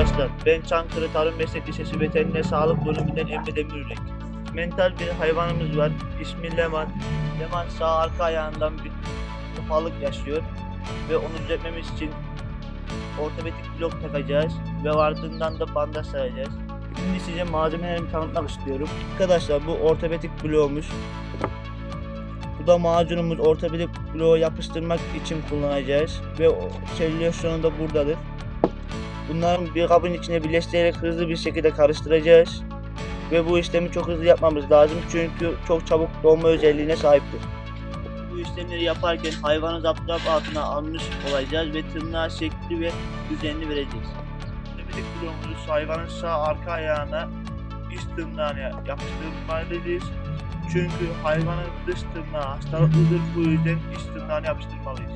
arkadaşlar. Ben Çankırı Tarım Meslek Lisesi Veteriner Sağlık Bölümünden Emre Demirürek. Mental bir hayvanımız var. İsmi Leman. Leman sağ arka ayağından bir ufaklık yaşıyor. Ve onu düzeltmemiz için ortopedik blok takacağız. Ve ardından da bandaj saracağız. Şimdi size malzemelerimi tanıtmak istiyorum. Arkadaşlar bu ortopedik bloğumuz. Bu da macunumuz ortopedik bloğu yapıştırmak için kullanacağız. Ve o selülosyonu da buradadır. Bunların bir kabın içine birleştirerek hızlı bir şekilde karıştıracağız. Ve bu işlemi çok hızlı yapmamız lazım çünkü çok çabuk donma özelliğine sahiptir. Bu işlemleri yaparken hayvanı zapturapt altına almış olacağız ve tırnağa şekli ve düzenini vereceğiz. Ortopedik bloğumuzu hayvanın sağ arka ayağına iç tırnağına yapıştırmalıyız. Çünkü hayvanın dış tırnağı hastalıklıdır bu yüzden iç tırnağını yapıştırmalıyız.